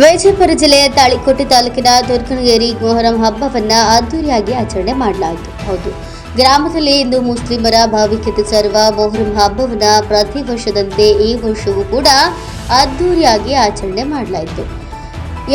ವಿಜಯಪುರ ಜಿಲ್ಲೆಯ ತಾಳಿಕೋಟೆ ತಾಲೂಕಿನ ದುರ್ಗನಗೇರಿ ಮೊಹರಂ ಹಬ್ಬವನ್ನು ಅದ್ದೂರಿಯಾಗಿ ಆಚರಣೆ ಮಾಡಲಾಯಿತು. ಹೌದು, ಗ್ರಾಮದಲ್ಲಿ ಇಂದು ಮುಸ್ಲಿಮರ ಭಾವಿಕತೆ ಸರ್ವ ಮೊಹರಂ ಹಬ್ಬವನ್ನು ಪ್ರತಿ ವರ್ಷದಂತೆ ಈ ವರ್ಷವೂ ಕೂಡ ಅದ್ದೂರಿಯಾಗಿ ಆಚರಣೆ ಮಾಡಲಾಯಿತು.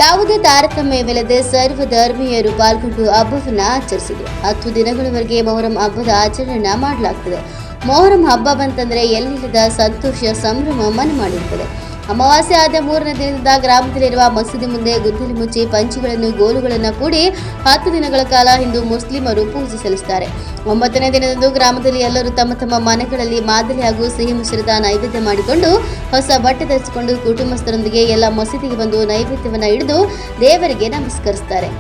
ಯಾವುದೇ ತಾರತಮ್ಯವಿಲ್ಲದೆ ಸರ್ವ ಧರ್ಮೀಯರು ಪಾಲ್ಗೊಂಡು ಹಬ್ಬವನ್ನು ಆಚರಿಸಿದರು ಹತ್ತು ದಿನಗಳವರೆಗೆ ಮೊಹರಂ ಹಬ್ಬದ ಆಚರಣೆಯನ್ನು ಮಾಡಲಾಗ್ತದೆ. ಮೊಹರಂ ಹಬ್ಬ ಬಂತಂದರೆ ಎಲ್ಲಿಲ್ಲದ ಸಂತೋಷ, ಸಂಭ್ರಮ ಮನೆ ಮಾಡಿರ್ತದೆ ಅಮಾವಾಸ್ಯೆ ಆದ ಮೂರನೇ ದಿನದಿಂದ ಗ್ರಾಮದಲ್ಲಿರುವ ಮಸೀದಿ ಮುಂದೆ ಗುದ್ದಲಿ ಮುಚ್ಚಿ ಪಂಚಿಗಳನ್ನು ಗೋಲುಗಳನ್ನು ಕೂಡಿ ಹತ್ತು ದಿನಗಳ ಕಾಲ ಹಿಂದೂ ಮುಸ್ಲಿಮರು ಪೂಜೆ ಸಲ್ಲಿಸುತ್ತಾರೆ. ಒಂಬತ್ತನೇ ದಿನದಂದು ಗ್ರಾಮದಲ್ಲಿ ಎಲ್ಲರೂ ತಮ್ಮ ತಮ್ಮ ಮನೆಗಳಲ್ಲಿ ಮಾದರಿ ಹಾಗೂ ಸಿಹಿ ಮಿಶ್ರಿತ ನೈವೇದ್ಯ ಮಾಡಿಕೊಂಡು ಹೊಸ ಬಟ್ಟೆ ಧರಿಸಿಕೊಂಡು ಕುಟುಂಬಸ್ಥರೊಂದಿಗೆ ಎಲ್ಲ ಮಸೀದಿಗೆ ಬಂದು ನೈವೇದ್ಯವನ್ನು ಹಿಡಿದು ದೇವರಿಗೆ ನಮಸ್ಕರಿಸುತ್ತಾರೆ.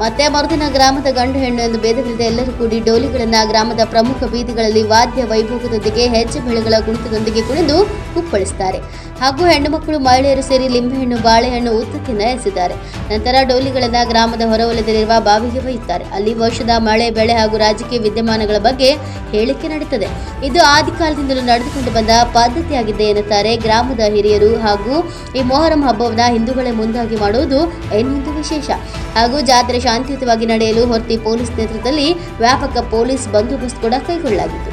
ಮತ್ತೆ ಮರುದಿನ ಗ್ರಾಮದ ಗಂಡು ಹೆಣ್ಣು ಎಂದು ಭೇದವಿಲ್ಲದೆ ಎಲ್ಲರೂ ಕೂಡಿ ಡೋಲಿಗಳನ್ನು ಗ್ರಾಮದ ಪ್ರಮುಖ ಬೀದಿಗಳಲ್ಲಿ ವಾದ್ಯ ವೈಭೋಗದೊಂದಿಗೆ ಹೆಜ್ಜೆ ಬೆಳೆಗಳ ಕುಣಿತದೊಂದಿಗೆ ಕುಣಿದು ಕುಪ್ಪಳಿಸುತ್ತಾರೆ. ಹಾಗೂ ಹೆಣ್ಣು ಮಕ್ಕಳು, ಮಹಿಳೆಯರು ಸೇರಿ ಲಿಂಬೆಹಣ್ಣು, ಬಾಳೆಹಣ್ಣು ಉತ್ತಕ್ಕಿನ ಎಸೆದ್ದಾರೆ ನಂತರ ಡೋಲಿಗಳನ್ನು ಗ್ರಾಮದ ಹೊರವಲಯದಲ್ಲಿರುವ ಬಾವಿಗೆ ಒಯ್ಯುತ್ತಾರೆ. ಅಲ್ಲಿ ವರ್ಷದ ಮಳೆ, ಬೆಳೆ ಹಾಗೂ ರಾಜಕೀಯ ವಿದ್ಯಮಾನಗಳ ಬಗ್ಗೆ ಹೇಳಿಕೆ ನಡೆಯುತ್ತದೆ. ಇದು ಆದಿಕಾಲದಿಂದಲೂ ನಡೆದುಕೊಂಡು ಬಂದ ಪದ್ಧತಿಯಾಗಿದೆ ಎನ್ನುತ್ತಾರೆ ಗ್ರಾಮದ ಹಿರಿಯರು ಹಾಗೂ ಈ ಮೊಹರಂ ಹಬ್ಬವನ್ನು ಹಿಂದೂಗಳೇ ಮುಂದಾಗಿ ಮಾಡುವುದು ಇನ್ನೊಂದು ವಿಶೇಷ. ಹಾಗೂ ಜಾತ್ರೆ ಶಾಂತಿಯುತವಾಗಿ ನಡೆಯಲು ಹೊರತಿ ಪೊಲೀಸ್ ನೇತೃತ್ವದಲ್ಲಿ ವ್ಯಾಪಕ ಪೊಲೀಸ್ ಬಂದೋಬಸ್ತ್ ಕೂಡ ಕೈಗೊಳ್ಳಲಾಗಿತ್ತು.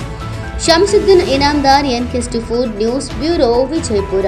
Shamsuddin Inamdar N four news bureau Vijayapura.